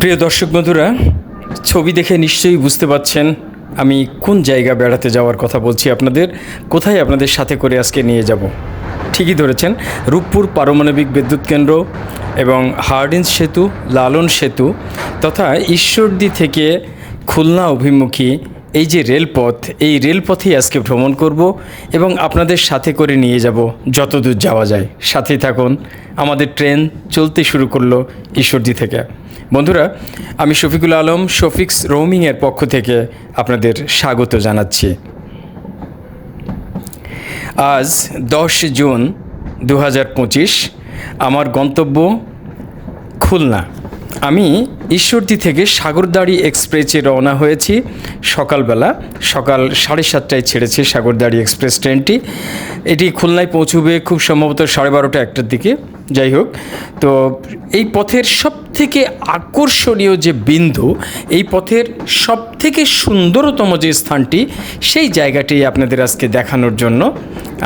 প্রিয় দর্শক বন্ধুরা, ছবি দেখে নিশ্চয়ই বুঝতে পাচ্ছেন আমি কোন জায়গা বেড়াতে যাওয়ার কথা বলছি আপনাদের, কোথায় আপনাদের সাথে করে আজকে নিয়ে যাব। ঠিকই ধরেছেন, রূপপুর পারমাণবিক বিদ্যুৎ কেন্দ্র এবং হার্ডিন্স সেতু, লালন সেতু তথা ঈশ্বরদী থেকে খুলনা অভিমুখী এই যে রেলপথ, এই রেলপথেই আজকে ভ্রমণ করব এবং আপনাদের সাথে করে নিয়ে যাব যতদূর যাওয়া যায়। সাথেই থাকুন, আমাদের ট্রেন চলতে শুরু করল ঈশ্বরদী থেকে। বন্ধুরা, আমি শফিকুল আলম, শফিক্স রোমিংয়ের পক্ষ থেকে আপনাদের স্বাগত জানাচ্ছি। আজ দশ জুন দু হাজার পঁচিশ, আমার গন্তব্য খুলনা। আমি ঈশ্বরদী থেকে সাগরদাড়ি এক্সপ্রেসে রওনা হয়েছি। সকালবেলা, সকাল সাড়ে সাতটায় ছেড়েছে সাগরদাড়ি এক্সপ্রেস ট্রেনটি। এটি খুলনায় পৌঁছবে খুব সম্ভবত সাড়ে বারোটা একটার দিকে। যাই হোক, তো এই পথের সব থেকে আকর্ষণীয় যে বিন্দু, এই পথের সব থেকে সুন্দরতম যে স্থানটি, সেই জায়গাটি আপনাদের আজকে দেখানোর জন্য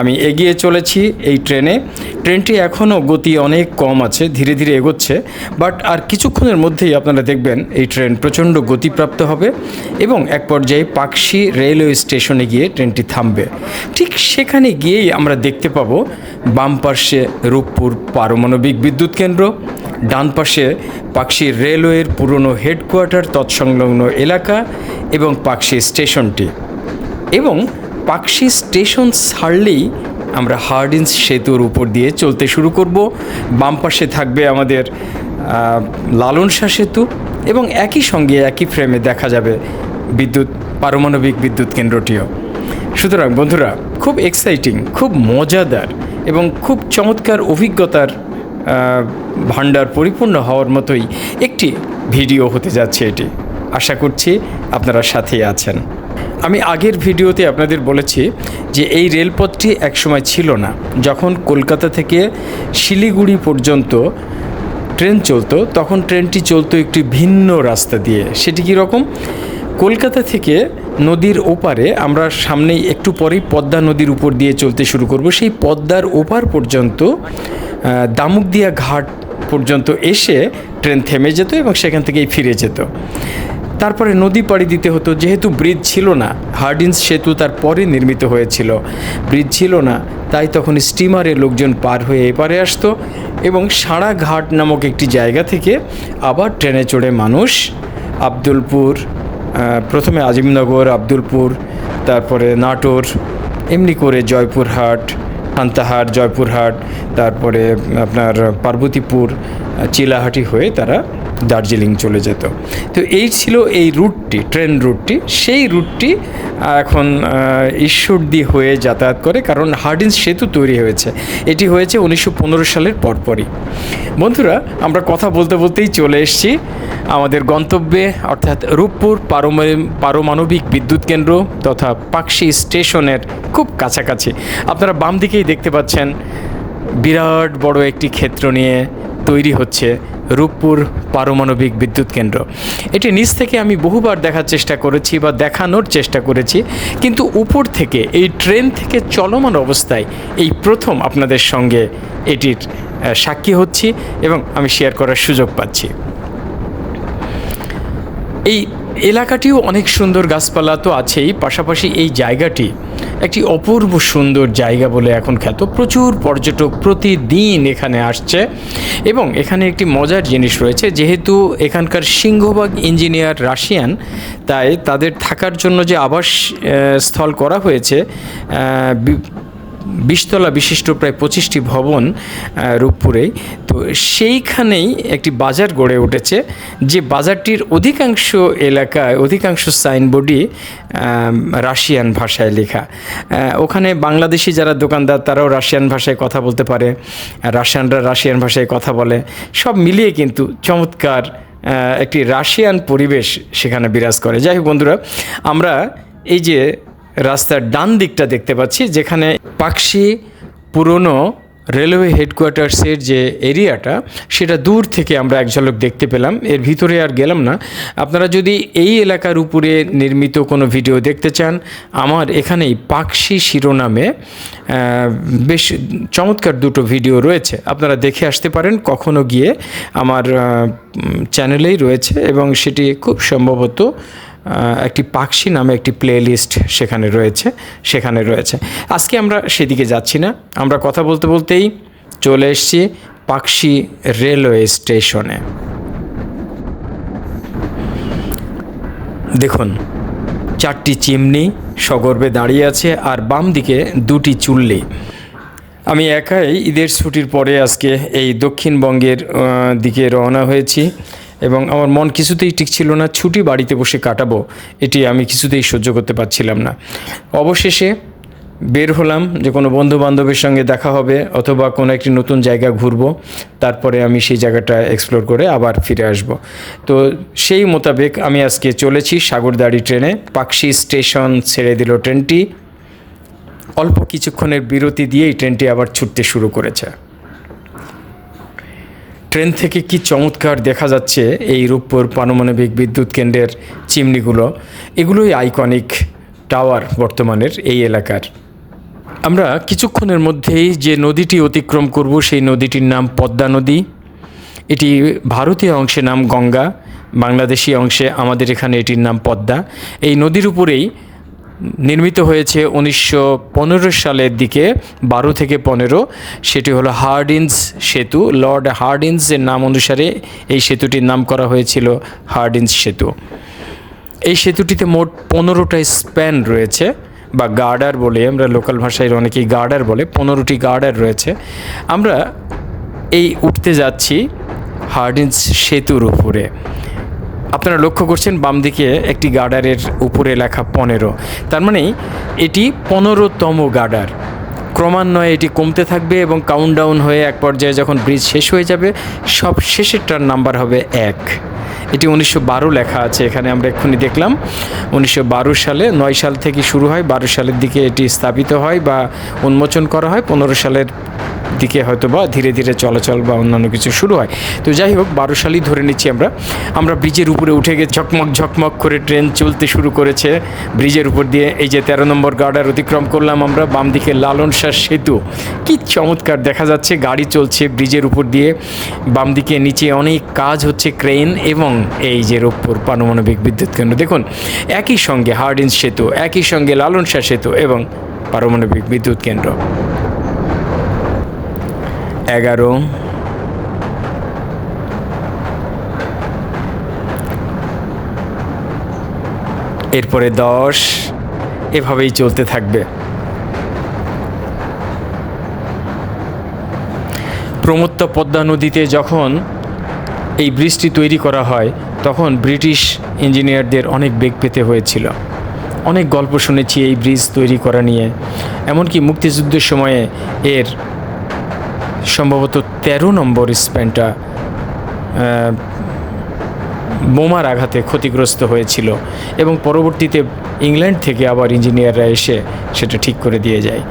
আমি এগিয়ে চলেছি এই ট্রেনে। ট্রেনটি এখনও গতি অনেক কম আছে, ধীরে ধীরে এগোচ্ছে, বাট আর কিছুক্ষণের মধ্যেই আপনারা দেখবেন এই ট্রেন প্রচণ্ড গতিপ্রাপ্ত হবে এবং এক পর্যায়ে পাকশি রেলওয়ে স্টেশনে গিয়ে ট্রেনটি থামবে। ঠিক সেখানে গিয়েই আমরা দেখতে পাবো বাম পার্শ্বে রূপপুর পারমাণবিক বিদ্যুৎ কেন্দ্র। ডান পাশে পাকশি রেলওয়ের পুরনো হেডকোয়ার্টার তৎসংলগ্ন এলাকা এবং পাকশি স্টেশনটি। এবং পাকশি স্টেশন ছাড়লেই আমরা হার্ডিন্স সেতুর উপর দিয়ে চলতে শুরু করব। বাম পাশে থাকবে আমাদের আহ, লালন শাহ সেতু এবং একই সঙ্গে একই ফ্রেমে দেখা যাবে বিদ্যুৎ পারমাণবিক বিদ্যুৎ কেন্দ্রটিও। সুতরাং বন্ধুরা খুব এক্সাইটিং খুব মজাদার এবং খুব চমৎকার অভিজ্ঞতার ভাণ্ডার পরিপূর্ণ হওয়ার মতোই একটি ভিডিও হতে যাচ্ছে এটি। আশা করছি আপনারা সাথেই আছেন। আমি আগের ভিডিওতে আপনাদের বলেছি যে এই রেলপথটি একসময় ছিল না। যখন কলকাতা থেকে শিলিগুড়ি পর্যন্ত ট্রেন চলতো, তখন ট্রেনটি চলতো একটি ভিন্ন রাস্তা দিয়ে। সেটি কীরকম কলকাতা থেকে নদীর ওপারে আমরা সামনেই একটু পরেই পদ্মা নদীর উপর দিয়ে চলতে শুরু করব। সেই পদ্মার ওপার পর্যন্ত দামুকদিয়া ঘাট পর্যন্ত এসে ট্রেন থেমে যেত এবং সেখান থেকেই ফিরে যেত। তারপরে নদী পাড়ি দিতে হতো, যেহেতু ব্রিজ ছিল না হার্ডিন্স সেতু তার পরে নির্মিত হয়েছিল। ব্রিজ ছিল না, তাই তখন স্টিমারে লোকজন পার হয়ে এপারে আসতো এবং সারা ঘাট নামক একটি জায়গা থেকে আবার ট্রেনে চড়ে মানুষ আব্দুলপুর প্রথমে আজিমনগর, আব্দুলপুর, তারপরে নাটোর, এমনি করে জয়পুরহাট সান্তাহাট জয়পুরহাট, তারপরে আপনার পার্বতীপুর চিলাহাটি হয়ে তারা দার্জিলিং চলে যেত। তো এই ছিল এই রুটটি, ট্রেন রুটটি। সেই রুটটি এখন ঈশ্বরদী হয়ে যাতায়াত করে, কারণ হার্ডিন্স সেতু তৈরি হয়েছে। এটি হয়েছে উনিশশো পনেরো সালের পরপরই। বন্ধুরা, আমরা কথা বলতে বলতেই চলে এসেছি। আমাদের গন্তব্যে, অর্থাৎ রূপপুর পারমাণবিক বিদ্যুৎ কেন্দ্র তথা পাকশি স্টেশনের খুব কাছাকাছি। আপনারা বাম দিকেই দেখতে পাচ্ছেন বিরাট বড় একটি ক্ষেত্র নিয়ে তৈরি হচ্ছে রূপপুর পারমাণবিক বিদ্যুৎ কেন্দ্র। এটি নিচ থেকে আমি বহুবার দেখার চেষ্টা করেছি বা দেখানোর চেষ্টা করেছি, কিন্তু উপর থেকে, এই ট্রেন থেকে চলমান অবস্থায় এই প্রথম আপনাদের সঙ্গে এটির সাক্ষী হচ্ছি এবং আমি শেয়ার করার সুযোগ পাচ্ছি। এই এলাকাটিও অনেক সুন্দর গাছপালা তো আছেই, পাশাপাশি এই জায়গাটি একটি অপূর্ব সুন্দর জায়গা বলে এখন খ্যাত। প্রচুর পর্যটক প্রতিদিন এখানে আসছে এবং এখানে একটি মজার জিনিস রয়েছে, যেহেতু এখানকার সিংহভাগ ইঞ্জিনিয়ার রাশিয়ান, তাই তাদের থাকার জন্য যে আবাস স্থল করা হয়েছে বিশতলা বিশিষ্ট প্রায় পঁচিশটি ভবন আহ, রূপপুরেই তো সেইখানেই একটি বাজার গড়ে উঠেছে যে বাজারটির অধিকাংশ এলাকায় অধিকাংশ সাইনবোর্ডই রাশিয়ান ভাষায় লেখা। ওখানে বাংলাদেশি যারা দোকানদার তারাও রাশিয়ান ভাষায় কথা বলতে পারে রাশিয়ানরা রাশিয়ান ভাষায় কথা বলে। সব মিলিয়ে কিন্তু চমৎকার একটি রাশিয়ান পরিবেশ সেখানে বিরাজ করে। যাই হোক বন্ধুরা আমরা এই যে রাস্তার ডান দিকটা দেখতে পাচ্ছি, যেখানে পাকশি পুরনো রেলওয়ে হেডকোয়ার্টার্সের যে এরিয়াটা, সেটা দূর থেকে আমরা এক ঝলক দেখতে পেলাম। এর ভিতরে আর গেলাম না। আপনারা যদি এই এলাকার উপরে নির্মিত কোনো ভিডিও দেখতে চান, আমার এখানেই পাকশি শিরোনামে বেশ চমৎকার দুটো ভিডিও রয়েছে। আপনারা দেখে আসতে পারেন, কখনো গিয়ে আমার চ্যানেলেই রয়েছে এবং সেটি খুব সম্ভবত একটি পাকশি নামে একটি প্লে লিস্ট সেখানে রয়েছে সেখানে রয়েছে। আজকে আমরা সেদিকে যাচ্ছি না। আমরা কথা বলতে বলতেই চলে এসেছি পাকশি রেলওয়ে স্টেশনে দেখুন, চারটি চিমনি সগর্বে দাঁড়িয়ে আছে আর বাম দিকে দুটি চুল্লি। আমি একাই ঈদের ছুটির পরে আজকে এই দক্ষিণবঙ্গের দিকে রওনা হয়েছি। এবং আমার মন কিছুতেই টিকছিল না, ছুটি বাড়িতে বসে কাটাবো, এটি আমি কিছুতেই সহ্য করতে পারছিলাম না। অবশেষে বের হলাম যে কোনো বন্ধু বান্ধবের সঙ্গে দেখা হবে অথবা কোনো একটি নতুন জায়গা ঘুরবো, তারপরে আমি সেই জায়গাটা এক্সপ্লোর করে আবার ফিরে আসব। তো সেই মোতাবেক আমি আজকে চলেছি সাগরদাড়ি ট্রেনে, পাকশি স্টেশন ছেড়ে দিল ট্রেনটি। অল্প কিছুক্ষণের বিরতি দিয়েই ট্রেনটি আবার ছুটতে শুরু করেছে। ট্রেন থেকে কি চমৎকার দেখা যাচ্ছে এই রূপপুর পারমাণবিক বিদ্যুৎ কেন্দ্রের চিমনিগুলো? এগুলোই আইকনিক টাওয়ার বর্তমানের এই এলাকার। আমরা কিছুক্ষণের মধ্যেই যে নদীটি অতিক্রম করব, সেই নদীটির নাম পদ্মা নদী। এটি ভারতীয় অংশে নাম গঙ্গা, বাংলাদেশি অংশে আমাদের এখানে এটির নাম পদ্মা। এই নদীর উপরেই নির্মিত হয়েছে উনিশশো পনেরো সালের দিকে, বারো থেকে পনেরো। সেটি হলো হার্ডিন্স সেতু। লর্ড হার্ডিন্সের নাম অনুসারে এই সেতুটির নাম করা হয়েছিল হার্ডিন্স সেতু। এই সেতুটিতে মোট পনেরোটা স্প্যান রয়েছে, বা গার্ডার বলে আমরা লোকাল ভাষায় অনেকেই গার্ডার বলে, পনেরোটি গার্ডার রয়েছে। আমরা এই উঠতে যাচ্ছি হার্ডিন্স সেতুর উপরে। আপনারা লক্ষ্য করছেন বাম দিকে একটি গার্ডারের উপরে লেখা পনেরো। তার মানে এটি পনেরোতম গার্ডার। ক্রমান্বয়ে এটি কমতে থাকবে এবং কাউন্টডাউন হয়ে এক পর্যায়ে যখন ব্রিজ শেষ হয়ে যাবে, সব শেষেরটার নাম্বার হবে এক। এটি উনিশশো বারো লেখা আছে, এখানে আমরা এক্ষুনি দেখলাম। উনিশশো বারো সালে নয় সাল থেকে শুরু হয়, বারো সালের দিকে এটি স্থাপিত হয় বা উন্মোচন করা হয়, পনেরো সালের দিকে হয়তো বা ধীরে ধীরে চলাচল বা অন্যান্য কিছু শুরু হয়। তো যাই হোক বারো সালই ধরে নিচ্ছি আমরা। আমরা ব্রিজের উপরে উঠে গিয়ে ঝকমক ঝকমক করে ট্রেন চলতে শুরু করেছে। ব্রিজের উপর দিয়ে এই যে তেরো নম্বর গার্ডার অতিক্রম করলাম আমরা, বাম দিকে লালন সেতু। কি চমৎকার দেখা যাচ্ছে, গাড়ি চলছে ব্রিজের উপর দিয়ে। বাম দিকে নিচে অনেক কাজ হচ্ছে, ক্রেন এবং এই যে রূপপুর পারমাণবিক বিদ্যুৎ কেন্দ্র। দেখুন, একই সঙ্গে হার্ডিন্স সেতু, একই সঙ্গে লালন সেতু এবং পারমাণবিক বিদ্যুৎ কেন্দ্র। এগারো। এরপরে দশ। এভাবেই চলতে থাকবে। প্রমত্ত পদ্মা নদীতে যখন এই ব্রিজটি তৈরি করা হয়, তখন ব্রিটিশ ইঞ্জিনিয়ারদের অনেক বেগ পেতে হয়েছিল। অনেক গল্প শুনেছি এই ব্রিজ তৈরি করা নিয়ে। এমনকি মুক্তিযুদ্ধের সময়ে এর সম্ভবত তেরো নম্বর স্প্যানটা বোমার আঘাতে ক্ষতিগ্রস্ত হয়েছিল এবং পরবর্তীতে ইংল্যান্ড থেকে আবার ইঞ্জিনিয়াররা এসে সেটা ঠিক করে দিয়ে যায়।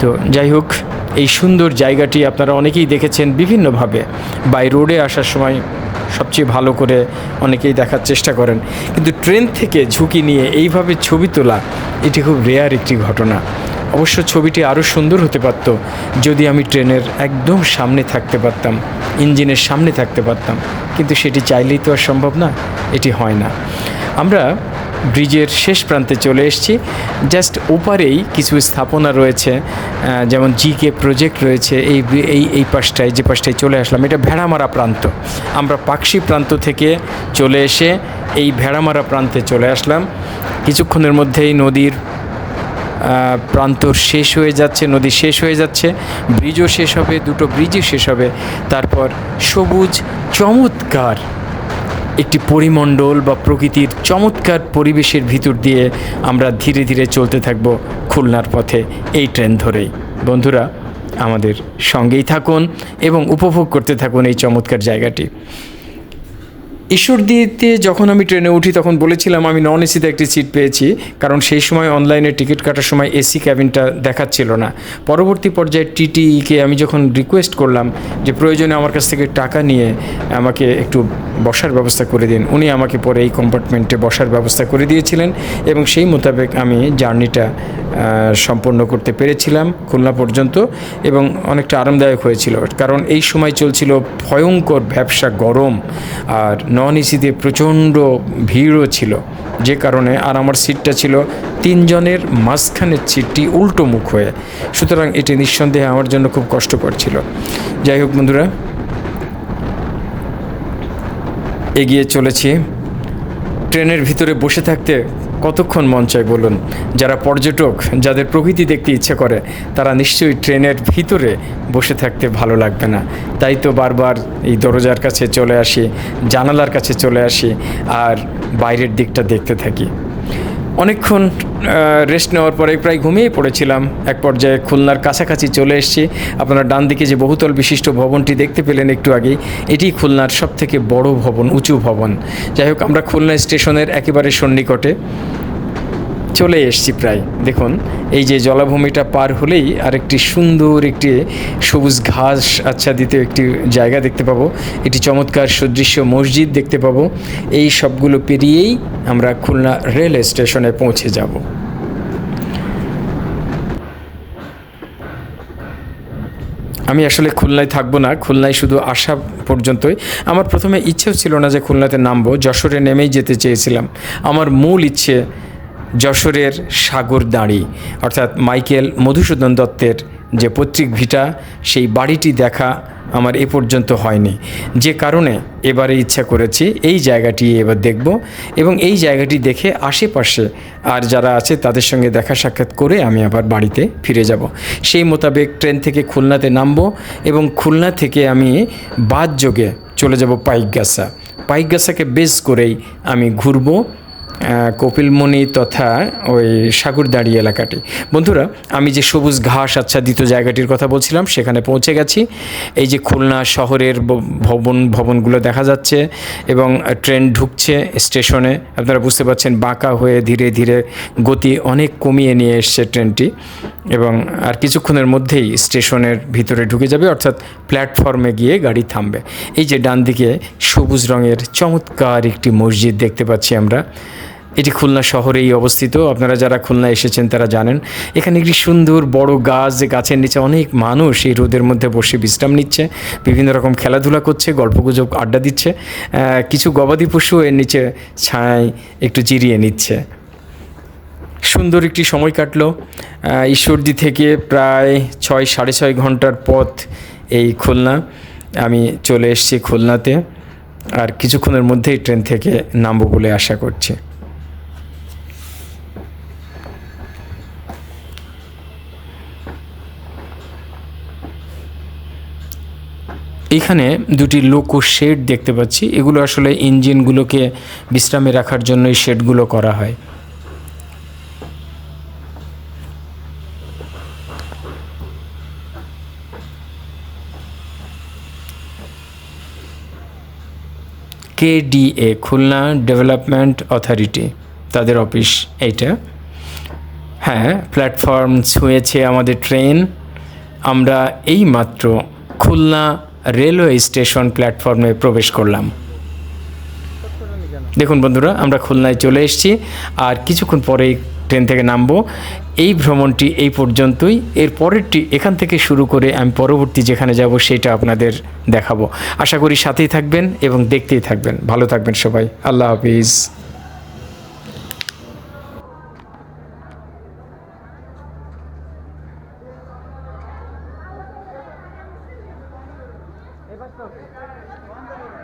তো যাই হোক, এই সুন্দর জায়গাটি আপনারা অনেকেই দেখেছেন বিভিন্নভাবে। বাই রোডে আসার সময় সবচেয়ে ভালো করে অনেকেই দেখার চেষ্টা করেন। কিন্তু ট্রেন থেকে ঝুঁকি নিয়ে এইভাবে ছবি তোলা, এটি খুব রেয়ার একটি ঘটনা। অবশ্য ছবিটি আরও সুন্দর হতে পারত যদি আমি ট্রেনের একদম সামনে থাকতে পারতাম, ইঞ্জিনের সামনে থাকতে পারতাম। কিন্তু সেটি চাইলেই তো আর সম্ভব না, এটি হয় না। আমরা ব্রিজের শেষ প্রান্তে চলে এসেছি। জাস্ট ওপারেই কিছু স্থাপনা রয়েছে যেমন জিকে প্রজেক্ট রয়েছে, এই এই এই পাশটায়, যে পাশটায় চলে আসলাম। এটা ভেড়ামারা প্রান্ত। আমরা পাকশি প্রান্ত থেকে চলে এসে এই ভেড়ামারা প্রান্তে চলে আসলাম। কিছুক্ষণের মধ্যেই নদীর প্রান্ত শেষ হয়ে যাচ্ছে, নদী শেষ হয়ে যাচ্ছে, ব্রিজও শেষ হবে, দুটো ব্রিজই শেষ হবে। তারপর সবুজ, চমৎকার একটি পরিমণ্ডল বা প্রকৃতির চমৎকার পরিবেশের ভিতর দিয়ে আমরা ধীরে ধীরে চলতে থাকব খুলনার পথে এই ট্রেন ধরেই। বন্ধুরা, আমাদের সঙ্গেই থাকুন এবং উপভোগ করতে থাকুন এই চমৎকার জায়গাটি। ঈশ্বরদীতে যখন আমি ট্রেনে উঠি, তখন বলেছিলাম আমি নন এসিতে একটি সিট পেয়েছি, কারণ সেই সময় অনলাইনে টিকিট কাটার সময় এসি ক্যাবিনটা দেখাচ্ছিল না। পরবর্তী পর্যায়ে টিটিইকে আমি যখন রিকোয়েস্ট করলাম যে প্রয়োজনে আমার কাছ থেকে টাকা নিয়ে আমাকে একটু বসার ব্যবস্থা করে দিন। উনি আমাকে পরে এই কম্পার্টমেন্টে বসার ব্যবস্থা করে দিয়েছিলেন এবং সেই মোতাবেক আমি জার্নিটা সম্পন্ন করতে পেরেছিলাম খুলনা পর্যন্ত এবং অনেকটা আরামদায়ক হয়েছিল। কারণ এই সময় চলছিল ভয়ঙ্কর ব্যবসা, গরম আর নন এসিতে প্রচণ্ড ভিড়ও ছিল। যে কারণে আর আমার সিটটা ছিল তিনজনের মাঝখানের সিটটি উল্টো মুখ হয়ে। সুতরাং এটি নিঃসন্দেহে আমার জন্য খুব কষ্টকর ছিল। যাই হোক বন্ধুরা এগিয়ে চলেছি। ট্রেনের ভিতরে বসে থাকতে কতক্ষণ মন চায় বলুন? যারা পর্যটক, যাদের প্রকৃতি দেখতে ইচ্ছে করে, তারা নিশ্চয়ই ট্রেনের ভিতরে বসে থাকতে ভালো লাগবে না। তাই তো বারবার এই দরজার কাছে চলে আসি, জানালার কাছে চলে আসি, আর বাইরের দিকটা দেখতে থাকি। অনেকক্ষণ রেস্ট নেওয়ার পরে প্রায় ঘুমিয়ে পড়েছিলাম। এক পর্যায়ে খুলনার কাছাকাছি চলে এসেছি। আপনারা ডান দিকে যে বহুতল বিশিষ্ট ভবনটি দেখতে পেলেন একটু আগেই, এটি খুলনার সব থেকে বড় ভবন, উঁচু ভবন। যাই হোক, আমরা খুলনা স্টেশনের একেবারে সন্নিকটে। চলে এসছি প্রায়। দেখুন, এই যে জলাভূমিটা পার হলেই আরেকটি সুন্দর একটি সবুজ ঘাস আচ্ছাদিত একটি জায়গা দেখতে পাবো। একটি চমৎকার সদৃশ্য মসজিদ দেখতে পাবো। এই সবগুলো পেরিয়েই আমরা খুলনা রেল স্টেশনে পৌঁছে যাব। আমি আসলে খুলনায় থাকব না, খুলনায় শুধু আসা পর্যন্তই। আমার প্রথমে ইচ্ছেও ছিল না যে খুলনাতে নামবো, যশোরে নেমেই যেতে চেয়েছিলাম। আমার মূল ইচ্ছে যশোরের সাগর দাঁড়ি, অর্থাৎ মাইকেল মধুসূদন দত্তের যে পৈতৃক ভিটা, সেই বাড়িটি দেখা আমার এ পর্যন্ত হয়নি। যে কারণে এবারে ইচ্ছা করেছি এই জায়গাটি এবার দেখব এবং এই জায়গাটি দেখে আশেপাশে আর যারা আছে তাদের সঙ্গে দেখা সাক্ষাৎ করে আমি আবার বাড়িতে ফিরে যাব। সেই মোতাবেক ট্রেন থেকে খুলনাতে নামবো এবং খুলনা থেকে আমি বাদ যোগে চলে যাব পাইকগাছা। পাইকগাছাকে বেস করেই আমি ঘুরবো কপিলমণি তথা ওই সাগরদাড়ি এলাকাটি। বন্ধুরা, আমি যে সবুজ ঘাস আচ্ছাদিত জায়গাটির কথা বলছিলাম, সেখানে পৌঁছে গেছি। এই যে খুলনা শহরের ভবন, ভবনগুলো দেখা যাচ্ছে এবং ট্রেন ঢুকছে স্টেশনে। আপনারা বুঝতে পারছেন, বাঁকা হয়ে ধীরে ধীরে গতি অনেক কমিয়ে নিয়ে এসছে ট্রেনটি এবং আর কিছুক্ষণের মধ্যেই স্টেশনের ভিতরে ঢুকে যাবে, অর্থাৎ প্ল্যাটফর্মে গিয়ে গাড়ি থামবে। এই যে ডান দিকে সবুজ রঙের চমৎকার একটি মসজিদ দেখতে পাচ্ছি আমরা। এটি খুলনা শহরেই অবস্থিত। আপনারা যারা খুলনা এসেছেন, তারা জানেন, এখানে একটি সুন্দর বড় গাছ, যে গাছের নিচে অনেক মানুষ এই রোদের মধ্যে বসে বিশ্রাম নিচ্ছে, বিভিন্ন রকম খেলাধুলা করছে, গল্পগুজব, আড্ডা দিচ্ছে কিছু গবাদি পশু এর নিচে ছায় একটু জিরিয়ে নিচ্ছে। সুন্দর একটি সময় কাটলো। ঈশ্বরদী থেকে প্রায় ছয়, সাড়ে ছয় ঘণ্টার পথ এই খুলনা। আমি চলে এসেছি খুলনাতে, আর কিছুক্ষণের মধ্যেই ট্রেন থেকে নামবো বলে আশা করছি। এখানে দুটি লোকো শেড দেখতে পাচ্ছি। এগুলো আসলে ইঞ্জিনগুলোকে বিশ্রামে রাখার জন্য এই শেডগুলো করা হয়। কেডিএ খুলনা ডেভেলপমেন্ট অথরিটি তাদের অফিস এইটা। হ্যাঁ প্ল্যাটফর্ম ছুঁয়েছে আমাদের ট্রেন আমরা এই মাত্র খুলনা রেলওয়ে স্টেশন প্ল্যাটফর্মে প্রবেশ করলাম। দেখুন বন্ধুরা, আমরা খুলনায় চলে এসেছি আর কিছুক্ষণ পরেই ট্রেন থেকে নামবো। এই ভ্রমণটি এই পর্যন্তই। এর পরেরটি এখান থেকে শুরু করে আমি পরবর্তী যেখানে যাব সেটা আপনাদের দেখাবো। আশা করি সাথেই থাকবেন এবং দেখতেই থাকবেন। ভালো থাকবেন সবাই। আল্লাহ হাফিজ। 目指し。